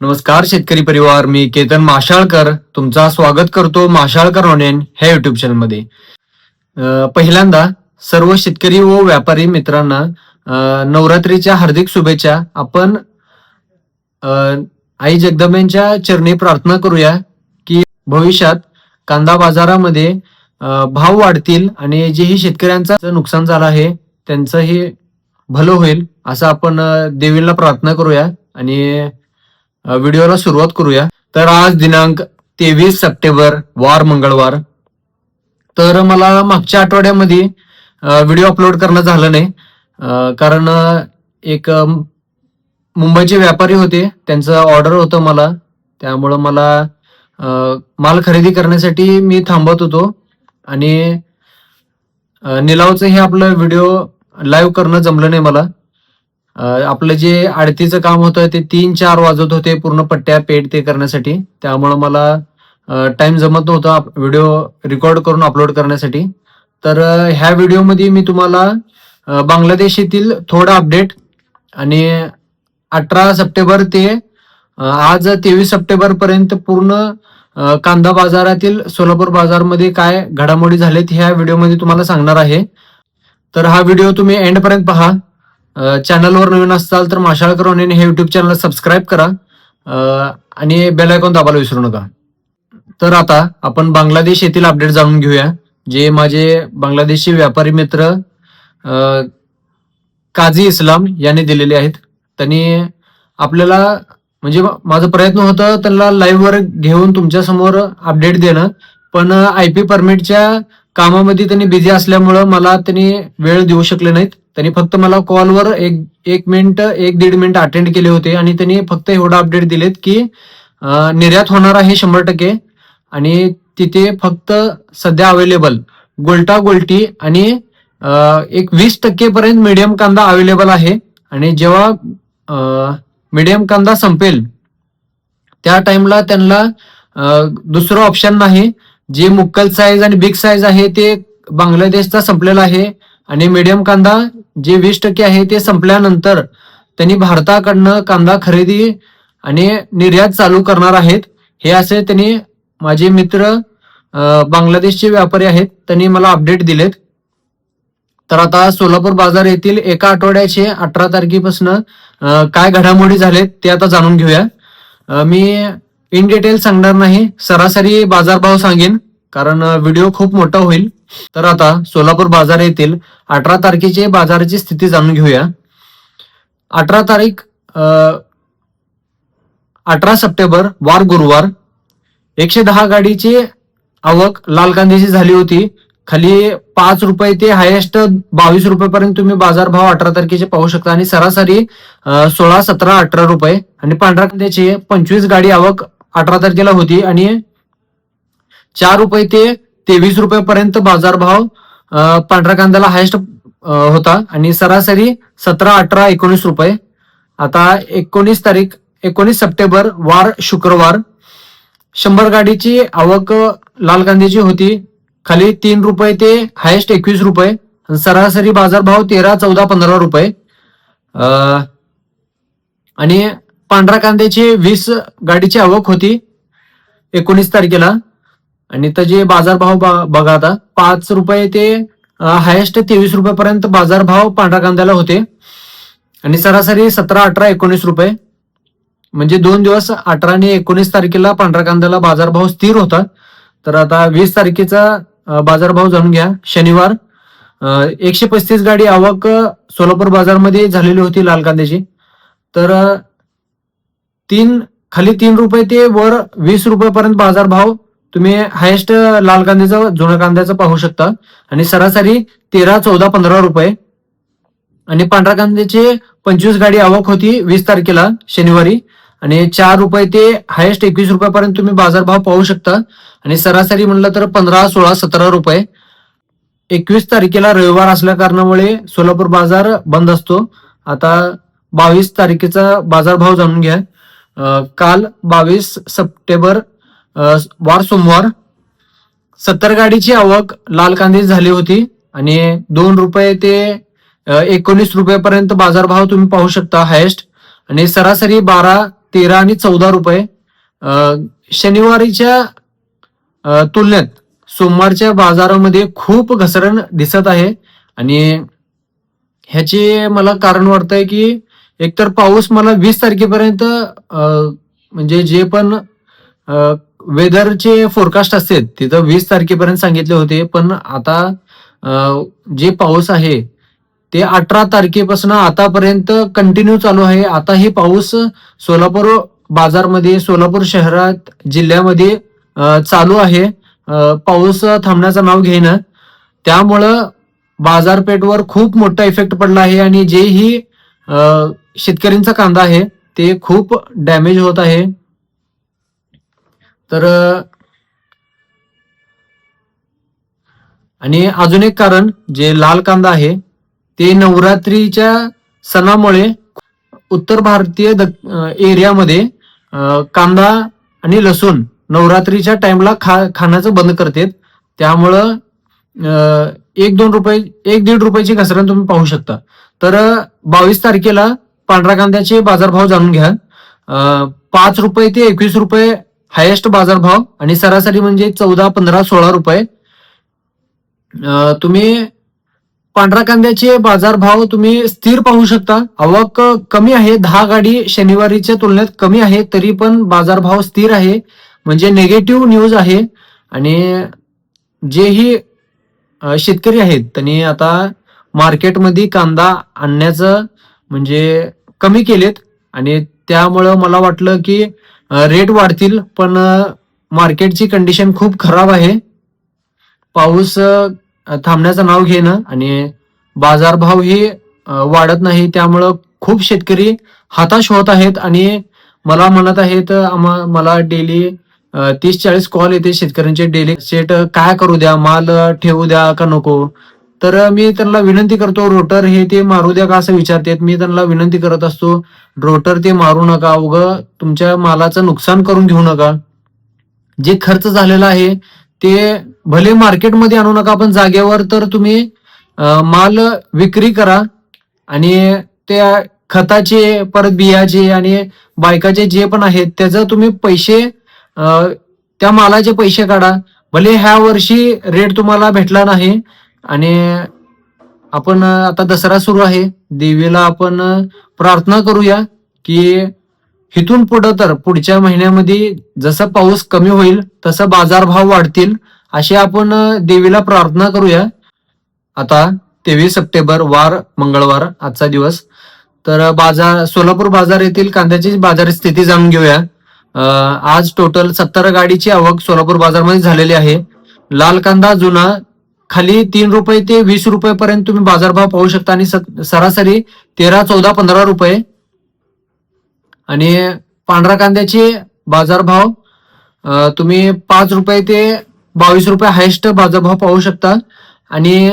नमस्कार शेतकरी परिवार. मी केतन माशाळकर. तुमचा स्वागत करतो माशाळकर ऑनलाईन ह्या युट्यूब चॅनलमध्ये पहिल्यांदा सर्व शेतकरी व व्यापारी मित्रांना नवरात्रीच्या हार्दिक शुभेच्छा. आपण आई जगदंबेंच्या चरणी प्रार्थना करूया की भविष्यात कांदा बाजारामध्ये भाव वाढतील आणि जेही शेतकऱ्यांचं नुकसान झालं आहे त्यांचंही भलं होईल असं आपण देवीला प्रार्थना करूया. आणि व्हिडिओला सुरुवात करूया. तर आज दिनांक तेवीस सप्टेंबर वार मंगळवार. तर मला मागच्या आठवड्यामध्ये व्हिडिओ अपलोड करणं झालं नाही. कारण एक मुंबईचे व्यापारी होते. त्यांचं ऑर्डर होतं मला. त्यामुळं मला माल खरेदी करण्यासाठी मी थांबत होतो. आणि निलावचं हे आपलं व्हिडिओ लाईव्ह करणं जमलं नाही मला. आपलं जे आडतीचं काम होतं ते तीन चार वाजत होते पूर्ण पट्ट्या पेड ते करण्यासाठी. त्यामुळं मला टाइम जमत नव्हता व्हिडिओ रेकॉर्ड करून अपलोड करण्यासाठी. तर ह्या व्हिडिओमध्ये मी तुम्हाला बांगलादेश येथील थोडं अपडेट आणि अठरा सप्टेंबर ते आज तेवीस सप्टेंबर पर्यंत पूर्ण कांदा बाजारातील सोलापूर बाजारमध्ये काय घडामोडी झालेत ह्या व्हिडिओमध्ये तुम्हाला सांगणार आहे. तर हा व्हिडिओ तुम्ही एंडपर्यंत पहा. चॅनलवर नवीन असाल तर माशाळकर ऑनलाईन हे युट्यूब चॅनल सबस्क्राईब करा. आणि बेल आयकॉन दाबायला विसरू नका. तर आता आपण बांगलादेश येथील अपडेट जाणून घेऊया. जे माझे बांगलादेशी व्यापारी मित्र काझी इस्लाम यांनी दिलेले आहेत. त्यांनी आपल्याला म्हणजे माझा प्रयत्न होता त्यांना लाईव्हवर घेऊन तुमच्यासमोर अपडेट देणं. पण आय पी परमिटच्या कामामध्ये त्यांनी बिझी असल्यामुळं मला त्यांनी वेळ देऊ शकले नाहीत. त्यांनी फक्त मला कॉलवर एक एक मिनिट एक दीड मिनिट अटेंड केले होते आणि त्यांनी फक्त एवढा अपडेट दिलेत की निर्यात होणार आहे शंभर टक्के आणि तिथे फक्त सध्या अवेलेबल गोल्टा गोल्टी आणि एक वीस टक्के पर्यंत मीडियम कांदा अवेलेबल आहे आणि जेव्हा मीडियम कांदा संपेल त्या टाइमला त्यांना दुसरं ऑप्शन नाही. जे मुक्कल साईज आणि बिग साईज आहे ते बांगलादेशचा संपलेला आहे आणि मीडियम कांदा जे वीस टक्के आहे ते संपल्यानंतर त्यांनी भारताकडनं कांदा खरेदी आणि निर्यात चालू करणार आहेत. हे असे त्यांनी माझे मित्र बांगलादेशचे व्यापारी आहेत त्यांनी मला अपडेट दिलेत. तर आता सोलापूर बाजार येथील एका आठवड्याचे अठरा तारखेपासून काय घडामोडी झालेत ते आता जाणून घेऊया. मी इन डिटेल सांगणार नाही सरासरी बाजारभाव सांगेन. कारण व्हिडिओ खूप मोठा होईल. तर आता सोलापूर बाजार येथील अठरा तारखेची बाजाराची स्थिती जाणून घेऊया. अठरा तारीख अठरा सप्टेंबर वार गुरुवार. एकशे दहा गाडीची आवक लाल कांद्याची झाली होती. खाली पाच रुपये ते हायेस्ट बावीस रुपयेपर्यंत तुम्ही बाजारभाव अठरा तारखेचे पाहू शकता. आणि सरासरी सोळा सतरा अठरा रुपये. आणि पांढऱ्या कांद्याची पंचवीस गाडी आवक अठरा तारखेला होती. आणि चार रुपये ते तेवीस रुपयेपर्यंत बाजारभाव पांढरा कांद्याला हायेस्ट होता. आणि सरासरी सतरा अठरा एकोणीस रुपये. आता एकोणीस तारीख एकोणीस सप्टेंबर वार शुक्रवार. शंभर गाडीची आवक लाल कांद्याची होती. खाली तीन रुपये ते हायेस्ट एकवीस रुपये. आणि सरासरी बाजारभाव तेरा चौदा पंधरा रुपये. आणि पांढरा कांद्याची वीस गाडीची आवक होती एकोणीस तारखेला. आणि त्याचे बाजारभाव ब- बघा आता पाच रुपये ते हायेस्ट तेवीस रुपयापर्यंत बाजारभाव पांढऱ्या कांद्याला होते. आणि सरासरी सतरा अठरा एकोणीस रुपये. म्हणजे दोन दिवस अठरा आणि एकोणीस तारखेला पांढऱ्या कांद्याला बाजारभाव स्थिर होता. तर आता वीस तारखेचा बाजारभाव जाणून घ्या. शनिवार एकशे पस्तीस गाडी आवक सोलापूर बाजारमध्ये झालेली होती लाल कांद्याची. तर तीन खाली तीन रुपये ते वर वीस रुपयेपर्यंत बाजारभाव तुम्ही हायेस्ट लाल कांद्याचा जुन्या कांद्याचा पाहू शकता. आणि सरासरी तेरा चौदा पंधरा रुपये. आणि पांढऱ्या कांद्याची पंचवीस गाडी आवक होती वीस तारखेला शनिवारी. आणि चार रुपये ते हायेस्ट एकवीस रुपयापर्यंत तुम्ही बाजारभाव पाहू शकता. आणि सरासरी म्हणलं तर पंधरा सोळा सतरा रुपये. एकवीस तारखेला रविवार असल्या कारणामुळे सोलापूर बाजार बंद असतो. आता बावीस तारखेचा बाजारभाव जाणून घ्या. काल बावीस सप्टेंबर वार सोमवार सत्तर गाडीची आवक लाल कांदे झाली होती आणि दोन रुपये ते एकोणीस रुपयेपर्यंत बाजारभाव तुम्ही पाहू शकता हायेस्ट. आणि सरासरी बारा तेरा आणि चौदा रुपये शनिवारीच्या तुलनेत सोमवारच्या बाजारामध्ये खूप घसरण दिसत आहे. आणि ह्याचे मला कारण वाटतंय की एकतर पाऊस मला वीस तारखेपर्यंत म्हणजे जे पण वेदरचे फोरकास्ट असतात तिथं वीस तारखेपर्यंत सांगितले होते पण आता जे पाऊस आहे ते अठरा तारखेपासून आतापर्यंत कंटिन्यू चालू आहे. आता हे पाऊस सोलापूर बाजारमध्ये सोलापूर शहरात जिल्ह्यामध्ये चालू आहे. पाऊस थांबण्याचं नाव घेणं. त्यामुळं बाजारपेठवर खूप मोठा इफेक्ट पडला आहे आणि जेही शेतकऱ्यांचा कांदा आहे ते खूप डॅमेज होत आहे. तर आणि अजून एक कारण जे लाल कांदा आहे ते नवरात्रीच्या सणामुळे उत्तर भारतीय एरियामध्ये कांदा आणि लसूण नवरात्रीच्या टाइमला खा खाण्याचं बंद करतात. त्यामुळं एक दोन रुपये एक दीड रुपयाची घसरण तुम्ही पाहू शकता. तर बावीस तारखेला पांढऱ्या कांद्याचे बाजारभाव जाणून घ्या. पाच रुपये ते एकवीस रुपये हायेस्ट बाजारभाव आणि सरासरी म्हणजे चौदा पंधरा सोळा रुपये. तुम्ही पांढऱ्या कांद्याचे बाजारभाव तुम्ही स्थिर पाहू शकता. आवक कमी आहे. दहा गाडी शनिवारीच्या तुलनेत कमी आहे. तरी पण बाजारभाव स्थिर आहे. म्हणजे नेगेटिव्ह न्यूज आहे. आणि जेही शेतकरी आहेत त्यांनी आता मार्केटमध्ये कांदा आणण्याचं म्हणजे कमी केलेत. आणि त्यामुळं मला वाटलं की रेट वाढतील पण मार्केटची कंडिशन खूप खराब आहे. पाऊस थांबण्याचं नाव घेणं आणि बाजारभाव ही वाढत नाही त्यामुळं खूप शेतकरी हताश होत आहेत आणि मला म्हणत आहेत आम्हा मला डेली तीस चाळीस कॉल येते शेतकऱ्यांचे. डेली सेट काय करू द्या माल ठेवू द्या का नको? तर मी त्यांना विनंती करतो रोटर हे ते मारू द्या का असं विचारतात. मी त्यांना विनंती करत असतो रोटर ते मारू नका उग तुमच्या मालाचं नुकसान करून घेऊ नका. जे खर्च झालेला आहे ते भले मार्केटमध्ये आणू नका पण जागेवर तर तुम्ही माल विक्री करा आणि त्या खताचे परत बियाचे आणि बायकाचे जे पण आहेत त्याचं तुम्ही पैसे त्या मालाचे पैसे काढा. भले ह्या वर्षी रेट तुम्हाला भेटला नाही आणि आपण आता दसरा सुरू आहे. देवीला आपण प्रार्थना करूया की इथून पुढं तर पुढच्या महिन्यामध्ये जसं पाऊस कमी होईल तसं बाजारभाव वाढतील अशी आपण देवीला प्रार्थना करूया. आता तेवीस सप्टेंबर वार मंगळवार आजचा दिवस. तर बाजार सोलापूर बाजार येथील कांद्याची बाजार स्थिती जाणून घेऊया. आज टोटल सत्तर गाडीची आवक सोलापूर बाजारमध्ये झालेली आहे. लाल कांदा जुना खाली तीन रुपये ते वीस रुपये पर्यंत तुम्ही बाजारभाव पाहू शकता आणि सरासरी तेरा चौदा पंधरा रुपये. आणि पांढरा कांद्याचे बाजारभाव तुम्ही पाच रुपये ते बावीस रुपये हायस्ट बाजारभाव पाहू शकता. आणि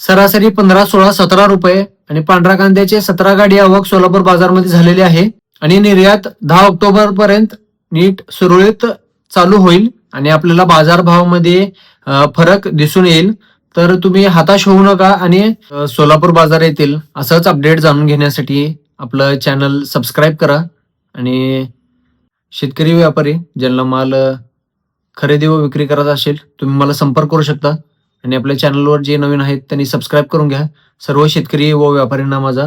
सरासरी पंधरा सोळा सतरा रुपये आणि पांढरा कांद्याचे सतरा गाडी आवक सोलापूर बाजारमध्ये झालेली आहे. आणि निर्यात दहा ऑक्टोबर पर्यंत नीट सुरळीत चालू होईल आणि आपल्याला बाजारभावामध्ये फरक दिसून येईल. तर तुम्ही हताश होऊ नका आणि सोलापूर बाजार येथील असंच अपडेट जाणून घेण्यासाठी आपलं चॅनल सबस्क्राईब करा आणि शेतकरी व्यापारी ज्यांना माल खरेदी व विक्री करत असेल तुम्ही मला संपर्क करू शकता आणि आपल्या चॅनलवर जे नवीन आहेत त्यांनी सबस्क्राईब करून घ्या. सर्व शेतकरी व व्यापाऱ्यांना माझा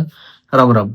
राम राम.